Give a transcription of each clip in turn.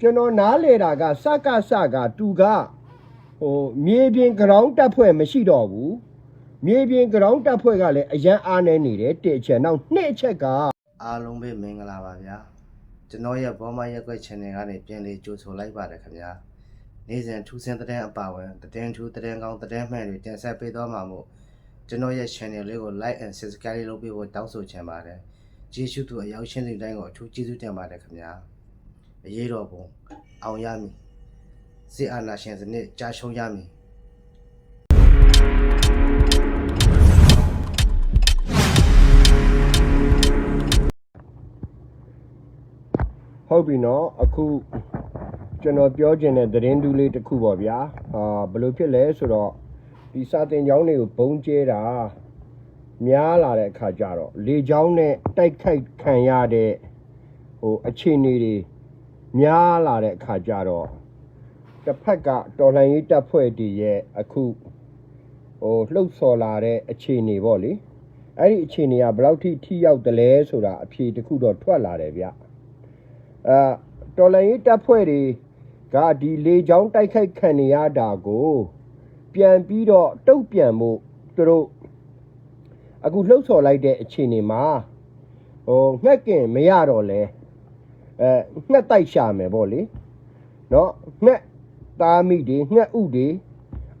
ကျွန်တော်နားလေတာကစကစကသူကဟိုမြေပြင်ဂရောင်းတက်ဖွဲ့မရှိတော့ဘူးမြေပြင်ဂရောင်းတက်ဖွဲ့ကလည်းအရန်အားနေနေတယ်တစ်အချက်နောက်နှစ်အချက်ကအားလုံးပဲမင်္ဂလာပါဗျာကျွန်တော်ရဲ့ဘောမရက်ွက် channel ကနေပြန်လေးကြိုဆိုလိုက်ပါတယ်ခင်ဗျာနေ့စဉ်ထူးဆန်းတဲ့အပါဝင်သတင်းထူးသတင်းကောင်းသတင်းမှန်တွေတင်ဆက်ပေးသွားမှာမို့ကျွန်တော်ရဲ့ channel လေးကို like and subscribe လုပ်ပေးဖို့တောင်းဆိုချင်ပါတယ်ကျေးဇူးသူအရောက်ရှင်းတဲ့တိုင်းကိုအထူးကျေးဇူးတင်ပါတယ်ခင်ဗျာ အရေးတော်ပုံအောင်ရမည်စစ်အာဏာရှင်စနစ်ကြာရှုံးရမည်ဟုတ်ပြီနော်အခုကျွန်တော်ပြောချင်တဲ့သတင်းတူးလေးတစ်ခုပေါ့ဗျာအာဘယ်လိုဖြစ်လဲဆိုတော့ဒီစာတင်ကျောင်းတွေကိုဘုံကျဲတာများလာတဲ့အခါကျတော့လေကျောင်းနဲ့တိုက်ခိုက်ခံရတဲ့ဟိုအခြေအနေတွေ များလာတဲ့အခါကျတော့တစ်ဖက်ကတော်လှန်ရေးတပ်ဖွဲ့တွေရဲ့အခုဟိုလှုပ်ဆော်လာတဲ့အခြေအနေပေါ့လေအဲ့ဒီအခြေအနေကဘယ်လောက်ထိထိရောက်တယ်လဲဆိုတာအဖြေတစ်ခုတော့ထွက်လာတယ်ဗျအဲတော်လိုင်းရေးတပ်ဖွဲ့တွေကဒီလေချောင်းတိုက်ခိုက်ခံနေရတာကို ပြန်ပြီးတော့တုတ်ပြန်မှုသူတို့အခုလှုပ်ဆော်လိုက်တဲ့အခြေအနေမှာဟိုငှက်ကင်မရတော့လဲ အဲငှက်တိုက်ရှာမယ်ပေါ့လေနော်ငှက်သားမိတွေငှက်ဥတွေ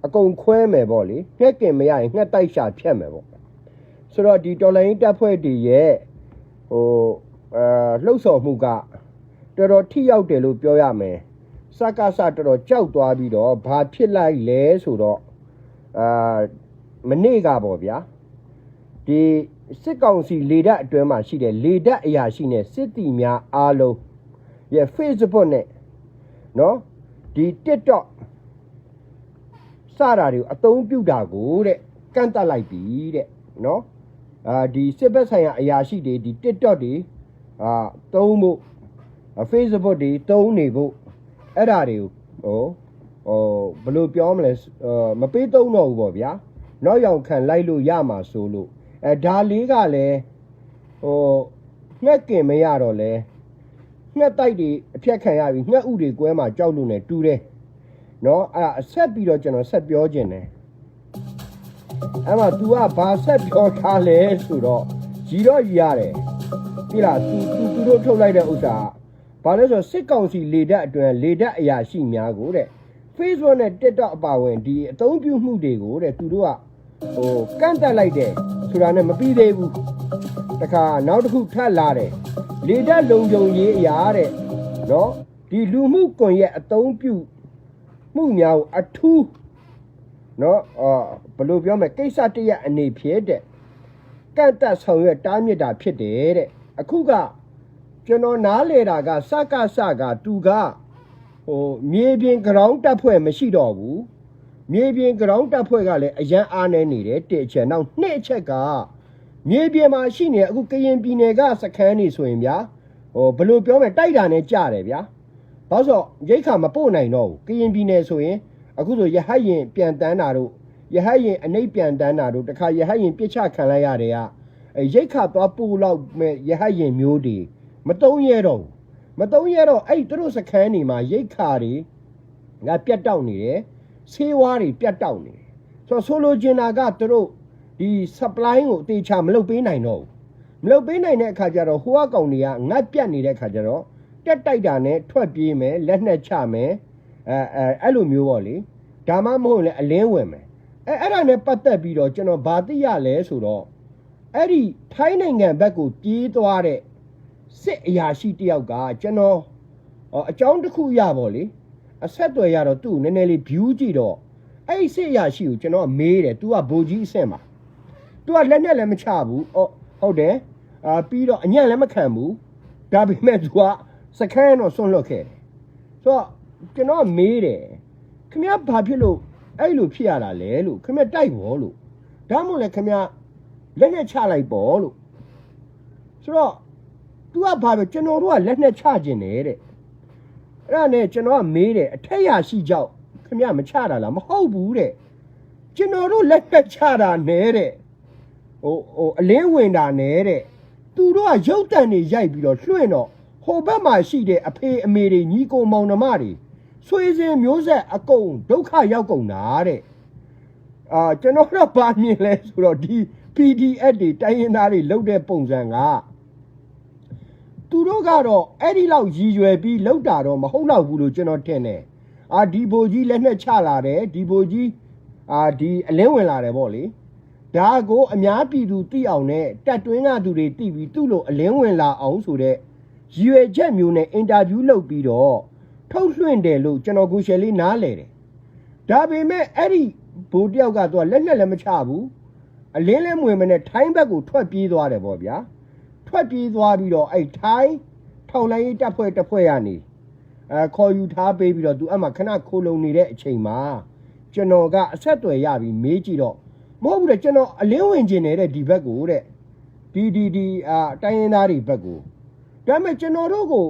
အကုန်ခွဲမယ်ပေါ့လေငှက်ကင်မရရင်ငှက်တိုက်ရှာဖြတ်မယ်ပေါ့ဆိုတော့ဒီတော်လိုင်းရေးတပ်ဖွဲ့တွေရဲ့ဟိုအဲလှုပ်ဆော်မှုကတော်တော်ထိရောက်တယ်လို့ပြောရမယ်စကစတော်တော်ကြောက်သွားပြီးတော့ဘာဖြစ်လိုက်လဲဆိုတော့အာမနေ့ကပေါ့ဗျာဒီ စစ်ကောင်စီလေတပ်အတွင်းမှာရှိတဲ့လေတပ်အရာရှိနဲ့စစ်တီများအားလုံးရဲ့ Facebook နဲ့နော်ဒီ TikTok စတာတွေကိုအသုံးပြုတာကိုတဲ့ကန့်တက်လိုက်ပြီတဲ့နော်အာဒီစစ်ဘက်ဆိုင်ရာအရာရှိတွေဒီ TikTok တွေအာသုံးဖို့ Facebook တွေတုံးနေဖို့အဲ့ဒါတွေကိုဟိုဟိုဘယ်လိုပြောမလဲအာမပေးတုံးတော့ဘူးပေါ့ဗျာနောက်ရောင်ခံလိုက်လို့ရမှာဆိုလို့ အဲဒါလေးကလည်းဟိုငှက်ကင်မရတော့လဲငှက်တိုက်တွေအဖြတ်ခံရပြီငှက်ဥတွေကွဲမှာကြောက်လို့ ਨੇ တူတယ်နော်အဲ့ဒါအဆက်ပြီးတော့ကျွန်တော်ဆက်ပြောခြင်းတယ်အဲ့မှာ तू ကဘာဆက်ပြောထားလဲဆိုတော့ရီတော့ရီရတယ်ပြီလား तू तू သူတို့ထုတ်လိုက်တဲ့ဥစ္စာက ဘာလဲဆိုတော့စစ်ကောင်စီလေတပ်အတွင်းလေတပ်အရာရှိများကိုတဲ့ Facebook နဲ့ TikTok အပါအဝင်ဒီအသုံးပြုမှုတွေကိုတဲ့သူတို့ကဟိုကန့်တက်လိုက်တယ် ဆိုတာနဲ့မပြီးသေးဘူးတခါနောက်တစ်ခုထပ်လာတယ်လေတပ်လုံခြုံရေးအရာတဲ့နော်ဒီလူမှုကွန်ရက်အသုံးပြုမှုများကိုအထူးနော်အာဘယ်လိုပြောမလဲကိစ္စတရက်အနေဖြစ်တဲ့ကန့်တက်ဆောင်ရွက်တားမြစ်တာဖြစ်တယ်တဲ့အခုကကျွန်တော်နားလေတာကစကစကသူကဟိုမြေပြင်ဂရောင်းတက်ဖွဲ့မရှိတော့ဘူး မြေပြင်ဂရောင်းတက်ဖွဲ့ကလည်းအရန်အားနေနေတယ်တစ်အချက်နောက်နှစ်အချက်ကမြေပြင်မှာရှိနေအခုကရင်ပြည်နယ်ကစခန်းနေဆိုရင်ဗျာဟိုဘယ်လိုပြောမလဲတိုက်တာနဲ့ကြတယ်ဗျာဘာလို့ဆိုရိတ်ခါမပို့နိုင်တော့ဘူးကရင်ပြည်နယ်ဆိုရင်အခုဆိုရဟတ်ရင်ပြန်တန်းတာတို့ရဟတ်ရင်အနှိပ်ပြန်တန်းတာတို့တခါရဟတ်ရင်ပြစ်ချခံလိုက်ရတယ်ကအဲရိတ်ခါသွားပို့လောက်မဲ့ရဟတ်ရင်မျိုးတွေမတုံးရတော့ဘူးမတုံးရတော့အဲ့သူတို့စခန်းနေမှာရိတ်ခါတွေငါပြတ်တောက်နေတယ် ဆေးဝါးတွေပြတ်တောက်နေတယ်ဆိုတော့ဆိုလိုချင်တာကသူတို့ဒီ supply ကိုအသေးချာမလုပ်ပေးနိုင်တော့ဘူးမလုပ်ပေးနိုင်တဲ့အခါကျတော့ဟိုအကောင်တွေကငတ်ပြတ်နေတဲ့အခါကျတော့တက်တိုက်တာနဲ့ထွက်ပြေးမယ်လက်နှက်ချမယ်အဲအဲအဲ့လိုမျိုးပေါ့လေဒါမှမဟုတ်လေအလင်းဝင်မယ်အဲအဲ့ဒါနဲ့ပတ်သက်ပြီးတော့ကျွန်တော်ဗာသိရလဲဆိုတော့အဲ့ဒီထိုင်းနိုင်ငံဘက်ကိုပြေးသွားတဲ့စစ်အရာရှိတယောက်ကကျွန်တော်အော်အကြောင်းတစ်ခုရပါလေ အဆက်အသွယ်ရတော့သူ့ကိုနည်းနည်းလေး view ကြည့်တော့အဲ့ဒီစစ်အရာရှိကိုကျွန်တော်မေးတယ် तू ကဗိုလ်ကြီးအဆင့်ပါ तू ကလက်နဲ့လည်းမချဘူးအော်ဟုတ်တယ်အာပြီးတော့အညံ့လည်းမခံဘူးဒါပေမဲ့ तू ကစကန်းတော့ဆွန့်လွတ်ခဲ့တယ်ဆိုတော့ကျွန်တော်မေးတယ်ခင်ဗျားဘာဖြစ်လို့အဲ့လိုဖြစ်ရတာလဲလို့ခင်ဗျားတိုက်ဘောလို့ဒါမှမဟုတ်လေခင်ဗျားလက်နဲ့ချလိုက်ပေါ့လို့ဆိုတော့ तू ကဘာပဲကျွန်တော်တို့ကလက်နဲ့ချခြင်းတယ်တဲ့ အဲ့ဒါနဲ့ကျွန်တော်ကမေးတယ်အထက်ရရှိကြောက်ခင်ဗျမချတာလားမဟုတ်ဘူးတဲ့ကျွန်တော်တို့လက်နဲ့ချတာနဲ့တဲ့ဟိုဟိုအလင်းဝင်တာနဲ့တဲ့သူတို့ကရုပ်တံတွေရိုက်ပြီးတော့လွှင့်တော့ဟဟိုဘက်မှာရှိတဲ့အဖေအမေတွေညီကိုမောင်နှမတွေဆွေစဉ်မျိုးဆက်အကုန်ဒုက္ခရောက်ကုန်တာတဲ့အာကျွန်တော်တို့ဗာမြင်လဲဆိုတော့ဒီ PDF တွေတိုင်းရင်းသားတွေလုတ်တဲ့ပုံစံက သူတို့ကတော့အဲ့ဒီလောက်ရည်ရွယ်ပြီးလုတ်တာတော့မဟုတ်တော့ဘူးလို့ကျွန်တော်ထင်တယ်အာဒီဘိုကြီးလက်နဲ့ချလာတယ်ဒီဘိုကြီးအာဒီအလင်းဝင်လာတယ်ဗောလေဒါကိုအများပြည်သူသိအောင်နဲ့တက်တွင်းကသူတွေသိပြီးသူ့လိုအလင်းဝင်လာအောင်ဆိုတဲ့ရည်ရွယ်ချက်မျိုးနဲ့အင်တာဗျူးလုပ်ပြီးတော့ထုတ်လွှင့်တယ်လို့ကျွန်တော်ကိုရှယ်လေးနားလဲတယ်။ဒါပေမဲ့အဲ့ဒီဘိုးတယောက်ကသူကလက်နဲ့လည်းမချဘူး။အလင်းလည်းမဝင်မနဲ့ထိုင်းဘက်ကိုထွက်ပြေးသွားတယ်ပေါ့ဗျာ။ ထွက်ပြေးသွားပြီးတော့အဲ့ထိုင်းထောက်လိုင်းရေးတပ်ဖွဲ့တပ်ဖွဲ့ရနေအဲခေါ်ယူထားပေးပြီးတော့သူအမှခဏခိုးလုံနေတဲ့အချိန်မှာကျွန်တော်ကအဆက်အသွယ်ရပြီးမေးကြည့်တော့မဟုတ်ဘူးတဲ့ကျွန်တော်အလင်းဝင်ကျင်နေတဲ့ဒီဘက်ကိုတဲ့ဒီဒီဒီအာတိုင်းရင်းသားတွေဘက်ကိုဒါပေမဲ့ကျွန်တော်တို့ကို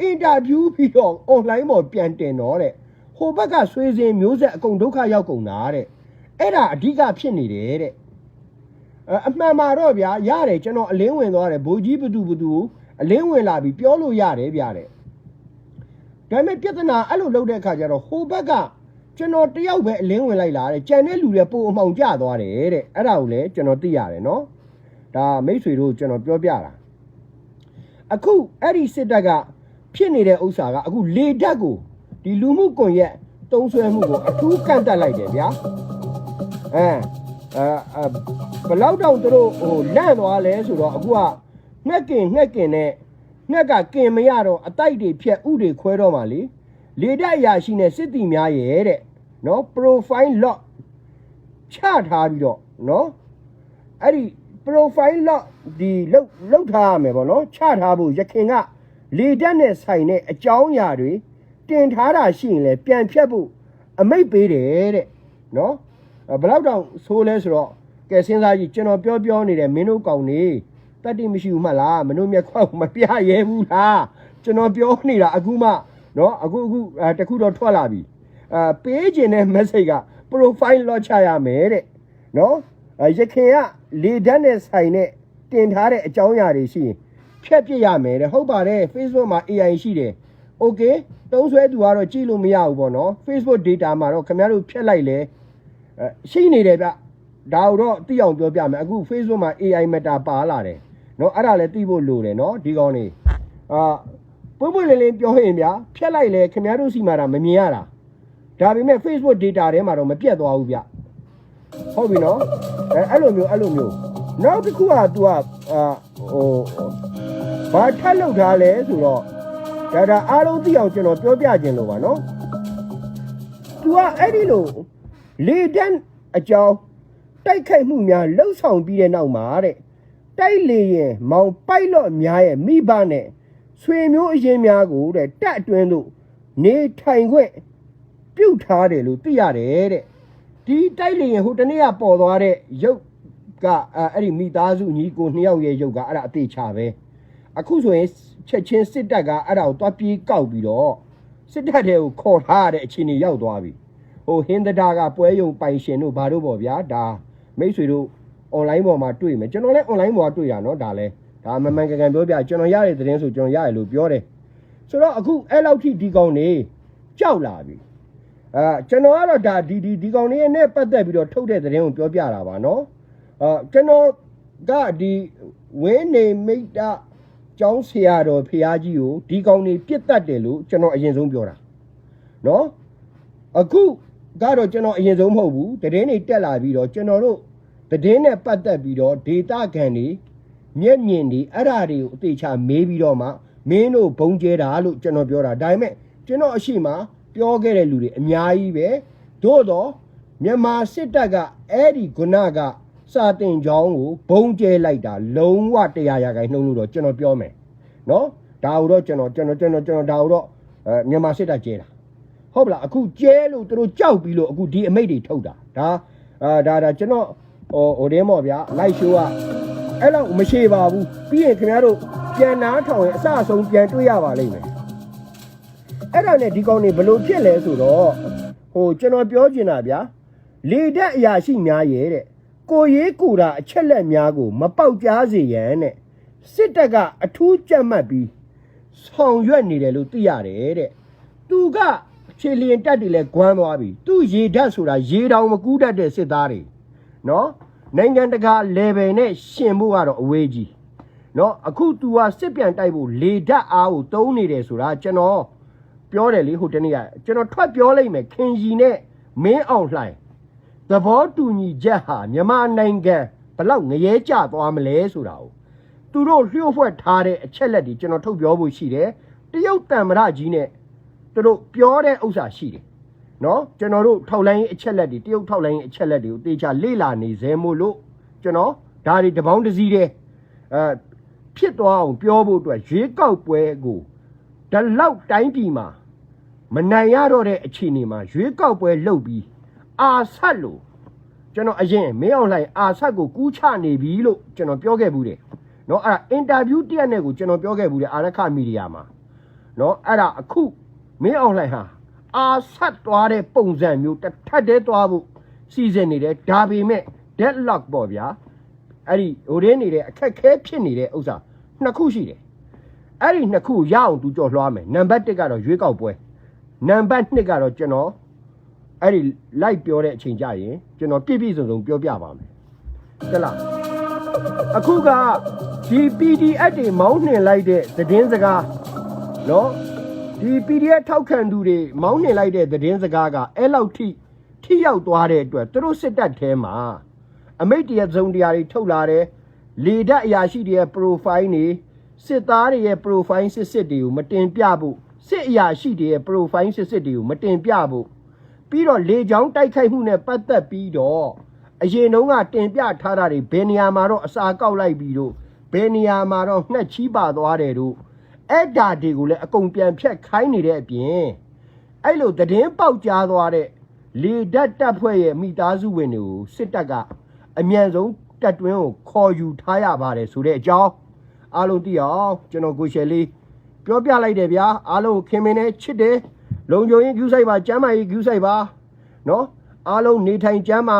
အင်တာဗျူးပြီးတော့ online ပေါ်ပြန်တင်တော့တဲ့ဟိုဘက်ကဆွေးစင်မျိုးဆက်အကုန်ဒုက္ခရောက်ကုန်တာတဲ့အဲ့ဒါအဓိကဖြစ်နေတယ်တဲ့ အဲအမှန်မှာတော့ဗျာရတယ်ကျွန်တော်အလင်းဝင်သွားတယ်ဘိုးကြီးဘသူဘသူအလင်းဝင်လာပြီးပြောလို့ရတယ်ဗျာတဲ့ဒါပေမဲ့ပြဿနာအဲ့လိုလုပ်တဲ့အခါကျတော့ဟိုဘက်ကကျွန်တော်တယောက်ပဲအလင်းဝင်လိုက်လာတဲ့ကြံတဲ့လူတွေပိုအမှောင်ကျသွားတယ်တဲ့အဲ့ဒါကိုလည်းကျွန်တော်သိရတယ်နော်ဒါမိတ်ဆွေတို့ကျွန်တော်ပြောပြတာအခုအဲ့ဒီစစ်တပ်ကဖြစ်နေတဲ့ဥစ္စာကအခုလေတက်ကိုဒီလူမှုကွန်ရက်တုံးဆွဲမှုကိုအထူးကန့်တက်လိုက်တယ်ဗျာအဲ အဲဘလောက်တောင်သူတို့ဟိုလန့်သွားလဲဆိုတော့အခုကငှက်ကင်ငှက်ကင်နဲ့ငှက်ကကင်မရတော့အတိုက်တွေဖြက်ဥတွေခွဲတော့မှလေလေတက်အရာရှိနဲ့စစ်တီများရဲ့တဲ့နော် profile lock ချထားပြီးတော့နော်အဲ့ဒီ profile lock ဒီလောက်လောက်ထားရမယ်ပေါ့နော်ချထားဖို့ရခင်ကလေတက်နဲ့ဆိုင်တဲ့အကြောင်းအရာတွေတင်ထားတာရှိရင်လည်းပြန်ဖြတ်ဖို့အမိတ်ပေးတယ်တဲ့နော်အဲ့ ဘယ်လောက်တောင်ဆိုးလဲဆိုတော့ကဲစဉ်းစားကြည့်ကျွန်တော်ပြောပြောနေတဲ့မင်းတို့ကောင်နေတတ်တိမရှိဘူးမှလားမင်းတို့မျက်ခွက်မပြရဲဘူးလားကျွန်တော်ပြောနေတာအခုမှနော်အခုအခုအဲတခုတော့ထွက်လာပြီအဲပေးခြင်းတဲ့ message က profile လော့ချရမယ်တဲ့နော်အဲရခင်ကလေဓာတ်နဲ့ဆိုင်နဲ့တင်ထားတဲ့အကြောင်းအရာတွေရှိရင်ဖြတ်ပြစ်ရမယ်တဲ့ဟုတ်ပါတယ် Facebook မှာ AI ရှိတယ် okay တုံးဆွဲသူကတော့ကြည့်လို့မရဘူးပေါ့နော် Facebook data မှာတော့ခင်ဗျားတို့ဖြတ်လိုက်လေ အဲရှိနေတယ်ဗျဒါတော့သိအောင်ပြောပြမယ်အခု Facebook မှာ AI meta ပါလာတယ်နော်အဲ့ဒါလည်းသိဖို့လိုတယ်နော်ဒီကောင်းနေအာပွင့်ပွင့်လင်းလင်းပြောရင်ဗျာဖြတ်လိုက်လေခင်ဗျားတို့စီမှာဒါမမြင်ရတာဒါပေမဲ့ Facebook data ထဲမှာတော့မပြတ်သွားဘူးဗျဟုတ်ပြီနော်အဲအဲ့လိုမျိုးအဲ့လိုမျိုးနောက်တစ်ခုက तू ကအာဟိုဘာထက်လောက်ထားလဲဆိုတော့ဒါဒါအားလုံးသိအောင်ကျွန်တော်ပြောပြခြင်းလို့ပါနော် तू ကအဲ့ဒီလို လေတန်းအကြောင်းတိုက်ခိုက်မှုများလှုပ်ဆောင်ပြီးတဲ့နောက်မှာတဲ့တိုက်လေရင်မောင်ပိုက်လော့အများရဲ့မိဘနဲ့ဆွေမျိုးအရင်းများကိုတဲ့တက်အတွင်းတို့နေထိုင်ခွင့်ပြုတ်ထားတယ်လို့သိရတယ်တဲ့ဒီတိုက်လေရင်ဟိုတနေ့ကပေါ်သွားတဲ့ရုပ်ကအဲအဲ့ဒီမိသားစုညီကိုနှစ်ယောက်ရဲ့ရုပ်ကအဲ့ဒါအသေးချပဲအခုဆိုရင်ချက်ချင်းစစ်တပ်ကအဲ့ဒါကိုတွားပြေးကောက်ပြီးတော့စစ်တပ်တွေကိုခေါ်ထားရတဲ့အခြေအနေရောက်သွားပြီ ဟိုဟင်းတဒါကပွဲယုံပိုင်ရှင်တို့ဘာတို့ပေါ့ဗျာဒါမိတ်ဆွေတို့ online ပေါ်မှာတွေ့မယ်ကျွန်တော်လည်း online ပေါ်မှာတွေ့ရနော်ဒါလည်းဒါမမှန်ကန်ကန်ပြောပြကျွန်တော်ရတဲ့သတင်းဆိုကျွန်တော်ရတယ်လို့ပြောတယ်ဆိုတော့အခုအဲ့လောက်ထိဒီကောင်နေကြောက်လာပြီအာကျွန်တော်ကတော့ဒါဒီဒီဒီကောင်နေနဲ့ပတ်သက်ပြီးတော့ထုတ်တဲ့သတင်းကိုပြောပြတာပါနော်အာကျွန်တော်ကဒီဝင်းနေမိတ်တာကျောင်းဆရာတော်ဖရာကြီးကိုဒီကောင်နေပြစ်တတ်တယ်လို့ကျွန်တော်အရင်ဆုံးပြောတာနော်အခု ကတော့ကျွန်တော်အရင်ဆုံးမဟုတ်ဘူးသတင်းတွေတက်လာပြီးတော့ကျွန်တော်တို့သတင်းနဲ့ပတ်သက်ပြီးတော့ဒေတာကန်တွေမျက်မြင်တွေအဲ့ဓာတွေကိုအသေးချာမေးပြီးတော့မှမင်းတို့ဘုံကျဲတာလို့ကျွန်တော်ပြောတာဒါပေမဲ့ကျွန်တော်အရှိမပြောခဲ့တဲ့လူတွေအများကြီးပဲသို့တော့မြန်မာစစ်တပ်ကအဲ့ဒီဂုဏကစာတင်ကြောင်းကိုဘုံကျဲလိုက်တာလုံးဝတရားရာခိုင်နှုံးလို့တော့ကျွန်တော်ပြောမယ်နော်ဒါတော့ကျွန်တော်ကျွန်တော်ကျွန်တော်ကျွန်တော်ဒါတော့အဲမြန်မာစစ်တပ်ကျဲတာ ဟုတ်ပလားအခုကျဲလို့သူတို့ကြောက်ပြီးလို့အခုဒီအမိတ်တွေထုတ်တာဒါအာဒါဒါကျွန်တော်ဟိုဟိုတင်းပေါ့ဗျာလိုက်ရှိုးကအဲ့လောက်မရှိပါဘူးပြီးရင်ခင်ဗျားတို့ပြန်နာထောင်ရင်အစအဆုံးပြန်တွေ့ရပါလိမ့်မယ်အဲ့ဒါနဲ့ဒီကောင်နေဘလို့ဖြစ်လဲဆိုတော့ဟိုကျွန်တော်ပြောချင်တာဗျာလေတက်အရာရှိများရဲ့တဲ့ကိုရေးကိုတာအချက်လက်များကို မပေါက်ကြားစေရန်တဲ့စစ်တပ်ကအထူးကြက်မှတ်ပြီးဆောင်ရွက်နေတယ်လို့သိရတယ်တဲ့သူက ခြေလျင်တက်တွေလဲဂွမ်းသွားပြီသူရေဓာတ်ဆိုတာရေတောင်မကူးတတ်တဲ့စစ်သားတွေနော်နိုင်ငံတကာ level နဲ့ရှင်ဖို့ကတော့အဝေးကြီးနော်အခု तू ကစစ်ပြန်တိုက်ဖို့လေဓာတ်အားကိုတုံးနေတယ်ဆိုတာကျွန်တော်ပြောတယ်လေဟိုတနေ့ကကျွန်တော်ထွက်ပြောလိုက်မယ်ခင်ကြီးနဲ့မင်းအောင်လှိုင်သဘောတူညီချက်ဟာမြန်မာနိုင်ငံဘလောက်ငရဲကျသွားမလဲဆိုတာကိုသူတို့လျှို့ဝှက်ထားတဲ့အချက်လက်တွေကျွန်တော်ထုတ်ပြောဖို့ရှိတယ်တရုတ်တံမရကြီးနဲ့ သူတို့ပြောတဲ့ဥစ္စာရှိတယ်နော်ကျွန်တော်တို့ထောက်လိုင်းရေးအချက်လက်တွေတရုတ်ထောက်လိုင်းရေးအချက်လက်တွေကိုတေချာလေ့လာနေစေမို့လို့ကျွန်တော်ဒါတွေတပေါင်းတစ်စီးတည်းအဲဖြစ်သွားအောင်ပြောဖို့အတွက်ရွေးကောက်ပွဲကိုဒီလောက်တိုင်းပြည်မှာမနိုင်ရတော့တဲ့အခြေအနေမှာရွေးကောက်ပွဲလုပ်ပြီး အာဆက်လို့ကျွန်တော်အရင်မင်းအောင်လှိုင်အာဆက်ကိုကူးချနေပြီလို့ကျွန်တော်ပြောခဲ့ဘူးတယ်เนาะအဲ့ဒါအင်တာဗျူးတစ်ရက်နဲ့ကိုကျွန်တော်ပြောခဲ့ဘူးတယ်အာရခမီဒီယာမှာเนาะအဲ့ဒါအခု မင်းအောင်လှိုင်ဟာအာဆက်သွားတဲ့ပုံစံမျိုးတစ်ထပ်တည်းသွားဖို့စီစဉ်နေတယ်ဒါပေမဲ့ deadlock ပေါ့ဗျာအဲ့ဒီဟိုရင်းနေတဲ့အခက်ခဲဖြစ်နေတဲ့ဥစ္စာနှစ်ခုရှိတယ်အဲ့ဒီနှစ်ခုရအောင်သူကြော်လွှားမယ်နံပါတ်1ကတော့ရွေးကောက်ပွဲနံပါတ်2ကတော့ကျွန်တော်အဲ့ဒီလိုက်ပြောတဲ့အချိန်ကြရင်ကျွန်တော်ပြည့်ပြည့်စုံစုံပြောပြပါမယ်တလားအခုကဒီ PDF တွေမောင်းနှင်လိုက်တဲ့သတင်းစကားနော် ဒီ PDF ထောက်ခံသူတွေမောင်းနှင်လိုက်တဲ့သတင်းစကားကအဲ့လောက်ထိထိရောက်သွားတဲ့အတွက်သူတို့စစ်တပ်ထဲမှာအမိတ်တရဇုံတရားတွေထုတ်လာတယ်လေဓာတ်အရာရှိတွေရဲ့ profile တွေစစ်သားတွေရဲ့ profile စစ်စစ်တွေကိုမတင်ပြဖို့စစ်အရာရှိတွေရဲ့ profile စစ်စစ်တွေကိုမတင်ပြဖို့ပြီးတော့လေချောင်းတိုက်ခိုက်မှုနဲ့ပတ်သက်ပြီးတော့အရင်တုန်းကတင်ပြထားတာတွေဘယ်နေရာမှာတော့အစာကောက်လိုက်ပြီးတော့ဘယ်နေရာမှာတော့ငှက်ချီးပါသွားတယ်တို့ အဲ့ဒါတွေကိုလည်းအကုန်ပြန်ဖြတ်ခိုင်းနေတဲ့အပြင်အဲ့လိုသတင်းပေါက်ကြားသွားတဲ့လေဓာတ်တပ်ဖွဲ့ရဲ့မိသားစုဝင်တွေကိုစစ်တပ်ကအမြန်ဆုံးတပ်တွင်းကိုခေါ်ယူထားရပါတယ်ဆိုတဲ့အကြောင်းအားလုံးသိအောင်ကျွန်တော်ကိုရှယ်လေးပြောပြလိုက်တယ်ဗျာအားလုံးခင်မင်းနဲ့ချစ်တယ်လုံခြုံရေးဂူးဆိုင်ပါကျမ်းမာရေးဂူးဆိုင်ပါနော်အားလုံးနေထိုင်ကျမ်းမာ